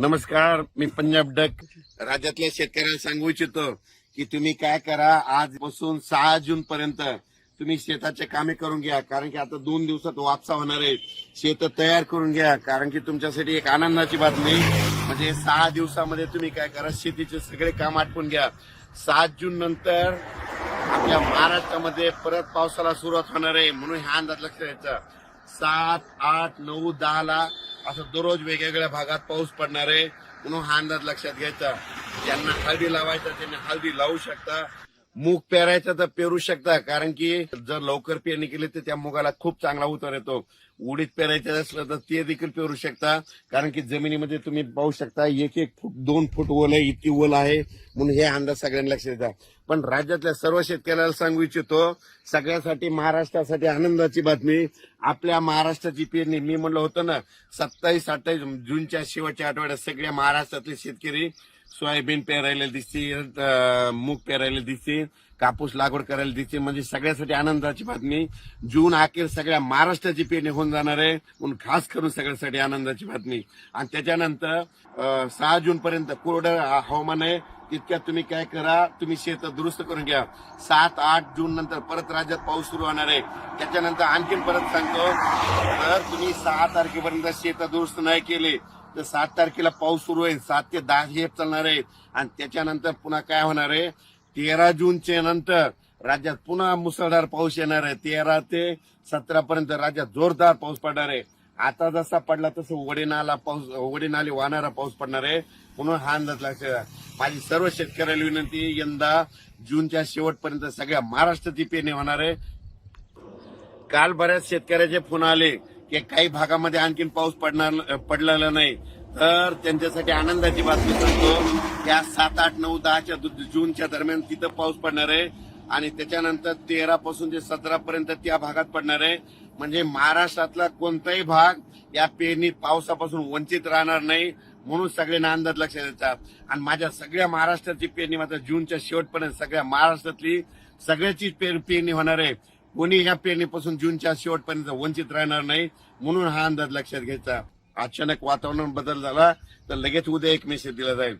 नमस्कार मी पंजाब डक. राज्यातल्या शेतकऱ्यांना सांगू इच्छितो की तुम्ही काय करा आजपासून सहा जून पर्यंत तुम्ही शेताचे कामे करून घ्या. कारण की आता दोन दिवसात वापसा होणार आहे. शेत तयार करून घ्या. कारण की तुमच्यासाठी एक आनंदाची बातमी. म्हणजे सहा दिवसामध्ये तुम्ही काय करा शेतीचे सगळे काम आटपून घ्या. सात जून नंतर आपल्या महाराष्ट्रामध्ये परत पावसाला सुरुवात होणार आहे. म्हणून ह्या अंदाज लक्षात द्यायचा सात आठ नऊ दहा ला असं दररोज वेगवेगळ्या भागात पाऊस पडणार आहे म्हणून हा अंदाज लक्षात घ्यायचा. ज्यांना हळदी लावायचा त्यांनी हळदी लावू शकता. मूग पेरायचा तर पेरू शकता कारण की जर लवकर पेरणी केली तर त्या मुगाला खूप चांगला उतार येतो. उडीद पेरायचं असलं तर ते देखील पेरू शकता कारण की जमिनीमध्ये तुम्ही पाहू शकता एक एक फूट दोन फूट ओल आहे इतकी ओल आहे म्हणून हे अंदाज सगळ्यांना लक्षात येतात पण राज्यातल्या सर्व शेतकऱ्याला सांगू इच्छितो सगळ्यासाठी महाराष्ट्रासाठी आनंदाची बातमी आपल्या महाराष्ट्राची पेरणी मी म्हणलं होतं ना सत्तावीस अठ्ठावीस जूनच्या शेवटच्या आठवड्यात सगळ्या महाराष्ट्रातले शेतकरी सोयाबीन पेरायला दिसतील मूग पेरायला दिसतील कापूस लागवड करायला दिसते. म्हणजे सगळ्यासाठी आनंदाची बातमी. जून अखेर सगळ्या महाराष्ट्राची पेरणी होऊन जाणार आहे. म्हणून खास करून सगळ्यासाठी आनंदाची बातमी. आणि त्याच्यानंतर सहा जून पर्यंत कोरडं हवामान आहे. तितक्यात तुम्ही काय करा तुम्ही शेत दुरुस्त करून घ्या. सात आठ जून नंतर परत राज्यात पाऊस सुरू होणार आहे. त्याच्यानंतर आणखीन परत सांगतो तर तुम्ही सहा तारखेपर्यंत शेत दुरुस्त नाही केले तर सात तारखेला पाऊस सुरू आहे. सात ते दहा हे चालणार आहे आणि त्याच्यानंतर पुन्हा काय होणार आहे? तेरा जूनच्या नंतर राज्यात पुन्हा मुसळधार पाऊस येणार आहे. तेरा ते सतरा पर्यंत राज्यात जोरदार पाऊस पडणार आहे. आता जसा पडला तसं वडिनाला पाऊस वडे वाहणारा पाऊस पडणार आहे. म्हणून हा अंदाज लक्षात माझी सर्व शेतकऱ्याला विनंती यंदा जूनच्या शेवटपर्यंत सगळ्या महाराष्ट्राची पेरणी होणार आहे. काल बऱ्याच शेतकऱ्याचे फोन आले. की काही भागामध्ये आणखीन पाऊस पडणार पडलेला नाही. तर त्यांच्यासाठी आनंदाची बातमी सांगतो या सात आठ नऊ दहाच्या दु- जूनच्या दरम्यान तिथं पाऊस पडणार आहे. आणि त्याच्यानंतर तेरा पासून ते सतरा पर्यंत त्या भागात पडणार आहे. म्हणजे महाराष्ट्रातला कोणताही भाग या पेरणीत पावसापासून वंचित राहणार नाही म्हणून सगळ्यांना अंदाज लक्ष देतात. आणि माझ्या सगळ्या महाराष्ट्राची पेरणी मात्र जूनच्या शेवटपर्यंत सगळ्या महाराष्ट्रातली सगळ्याची पेर- पेरणी होणार आहे. कोणी ह्या पेरणीपासून जूनच्या शेवटपर्यंत वंचित राहणार नाही म्हणून हा अंदाज लक्षात घ्यायचा. अचानक वातावरण बदल झाला तर लगेच उद्या एक मेसेज दिला जाईल.